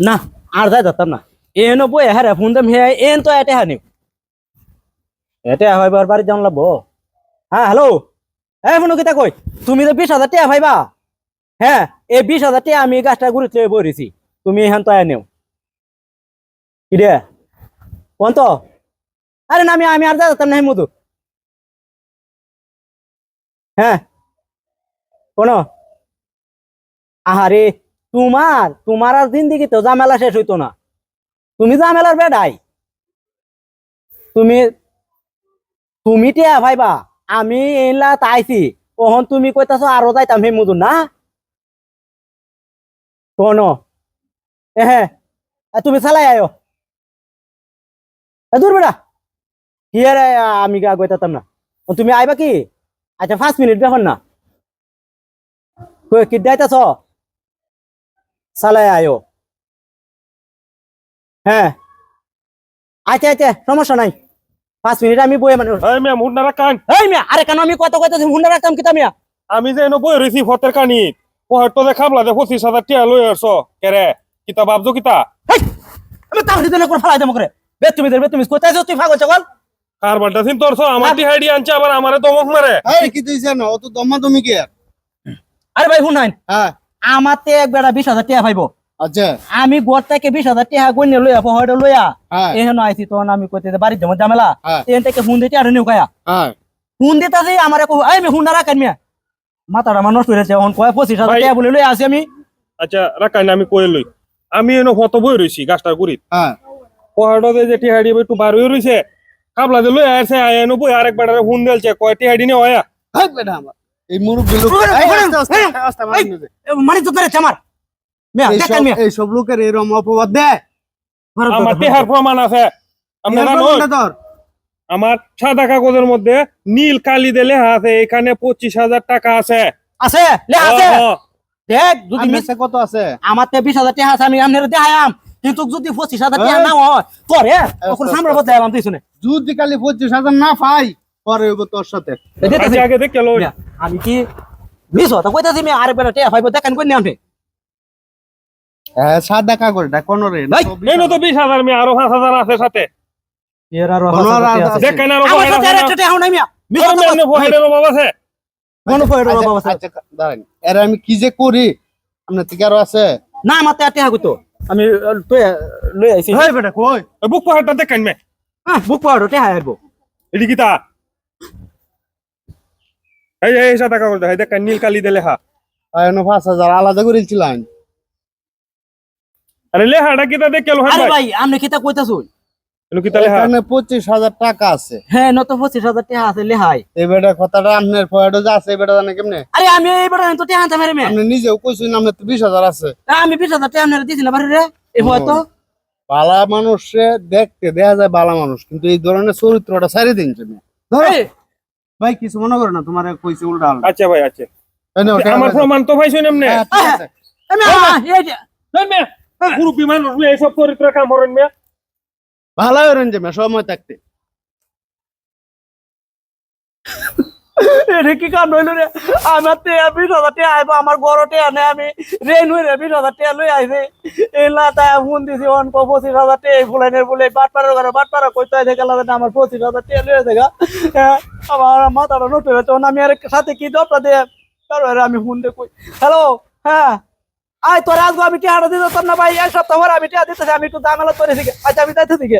না, আর যাই যেতাম না। এনো বই হ্যাঁ ফোন দাম, হে এন তো এটে হানি। এটে হইবার বাড়ি যান লাগবো। হ্যাঁ হ্যালো। হ্যাঁ ফোন কিতা কই? তুমি তো বিশ হাজার টাকা ভাইবা হ্যাঁ এই বিশ হাজার টাকা আমি গাছটা ঘুরে লয়ে বইরেছি তুমি এখান তো এনেও কি রে কোন তো? আরে না, আমি আমি আর যেতাম না মধু। হ্যাঁ কোনো আহারে তোমার তোমার আর জিন্দিগি তো ঝামেলা শেষ হইতো না। তুমি ঝামেলার বেডাই। তুমি তুমি টিয়া ভাইবা, আমি এলা তাইছি কখন তুমি কইতাছো আরও যাইতাম হে মুদুন না? কোন হ্যাঁ তুমি চালাই আয়ো। দূর বেড়া। আরে আমি গা কইতাম না। তুমি আইবা কি? আচ্ছা পাঁচ মিনিট দেখুন না। কি যাইতাছ চালাই আয়ো। হ্যাঁ। আচ্ছা আচ্ছা সমস্যা নাই। পাঁচ মিনিট আমি বই মানে এই মিয়া মুন্ডা রাখান এই মিয়া আরে কেন আমি কত কত হুন্ডা রাখতাম কিতা মিয়া? আমি যে এনে বই রইছি ফতের কানি পহের তো খাবলা যে পঁচিশ হাজার টিয়া লই আসছ কেরে কিতা ভাবছ কিতা? হেই, আমি তার দিতে করে ফালাই দেবো করে বে তুমি দেবে তুমি কোথায় যাও তুই ফাগল চগল কারবারটা চিন তোর আমার টিহাইডি আনছে আবার আমারে দমক মারে। এই কি দিছে না অত দম্মা তুমি কি? আর? আরে ভাই শুন নাই। হ্যাঁ। আমার তে এক বেড়া বিশ হাজার টাকা পাইবো। আচ্ছা। আমি গোর থেকে বিশ হাজার টাকা গণ্য লইয়া পহড় লইয়া হ্যাঁ। এহেন আইছি তখন আমি কইতে বাড়ির জমা জামেলা হ্যাঁ। এখান থেকে হুন দিতে আর নিউ গায়া হ্যাঁ। হুন দিতে যে আমার কো আমি হুন্ডা রাখেন মিয়া। মাথাটা আমার নষ্ট হয়েছে এখন কয় পঁচিশ হাজার টাকা বলে লই আসি আমি। আচ্ছা রাখান আমি কয়ে লই। আমি এনে ফটো বই রইছি গাছটার গুড়িত। হ্যাঁ। পহেরটা যে টিহাইডি একটু বার হয়ে রইছে খাবলা যে লই আসছে এনে বই আরেক বেটারে ফোন দিলছে কয় টিহাইডি নে হয়া হাই বেটা আমার। এই মুরব্বি লোক। মানে তো আমার এই সব- মিয়া। এই সব লোকের এরম অপবাদ দেয় আমার প্রমাণ আছে। আমার সাদা কাগজের মধ্যে নীল কালি দিলে আছে এখানে পঁচিশ হাজার টাকা আছে। আছে কত আছে? আমার তে বিশ হাজার টাকা আছে আমি আপনার দেখায়াম কিন্তু যদি পঁচিশ হাজার টাকা না হয় তোরে তখন সামনে আস্তে। বলতে এলাম তুই শুনে। যদি কালি পঁচিশ হাজার না পাই পরে হইব তোর সাথে। আচ্ছা, আগে দেখে লই। মিয়া, আমি কি মিস হতা কইতাছি আমি আরে বেলা টাকা পাইবো দেখেন কই নিয়ে হ্যাঁ সাদা কাগজটা কোন রে এই তো বিশ হাজার মেয়ে আরও পাঁচ হাজার আছে সাথে। এর আর কোনো আর আছে। দেখেন আরও আমার পহেরো সাথে আর একটা টাকা নাই মিয়া। মিস অভাব আছে? কোন আচ্ছা, বাবা আছে? আচ্ছা, দাঁড়ান। এর আমি কি যে করি? আপনার থেকে আরও আছে? না আমার তে টাকা কইতো। আমি তুই লই আইছি। হেই বেটা কই? বুক পহেরটা দেখেন মে হ্যাঁ বুক টাকা আইবো। এটি কিতা এই এই সাদা কাগজ দেখাই দেখেন নীল কালি দিলে হা এনে পাঁচ হাজার আলাদা করেছিলাম আরে লেহাটা কিতা দেখে লো আরে ভাই? আপনি কিতা কইতাছুন? এলো কিতা লেহা এখানে পঁচিশ হাজার টাকা আছে। হ্যাঁ নত পঁচিশ হাজার টাকা আছে লেহাই এই বেটা কথাটা আপনার পয়েন্ট যে আছে এই বেটা জানে কেমনে? আরে আমি এইবার তো টাকা আনতে পারি আপনি নিজেও কইছেন আপনার তো বিশ হাজার আছে। আমি বিশ হাজার টাকা আপনার দিছি না বাড়ি রে এই হয়তো। বালা মানুষে দেখতে দেখা যায় বালা মানুষ কিন্তু এই ধরনের চরিত্রটা সারি দিন তুমি। ধরো। এই, ভাই কিছু মনে করে না তোমার কইছে উল্টা আলটা। আচ্ছা ভাই আচ্ছা। নাও, আমার। প্রমাণ তো পাইছেন এমনি হ্যাঁ, এইসব চরিত্র কাম করেন মেয়ে যে সময় থাকতে। এটা কি কাম হইল রে? আমার তে বিশ হাজার টাকা আইবো আমার গড়তে আনে আমি। রেন হই রে বিশ হাজার টাকা লই আইছে এলা তাই ফোন দিছি অন কো পঁচিশ হাজার টাকা ফুলাইনের বলে বাটপাড়ার ঘরে বাটপাড়া কইতে আছে গেলা আমার পঁচিশ হাজার টাকা লই আছে গা। হ্যাঁ, আমার মাথাটা নষ্ট হয়ে তখন আমি আর সাথে কি দরটা দিয়ে? তারপরে আমি ফোন দিয়ে কই? হ্যালো হ্যাঁ? আয়, তোর আসব, আমি টিহাটা দিতে না ভাই। এক সপ্তাহ পরে আমি টিহা দিতেছি, আমি একটু দামেলা করে দিকে আচ্ছা আমি যাইতে দিকে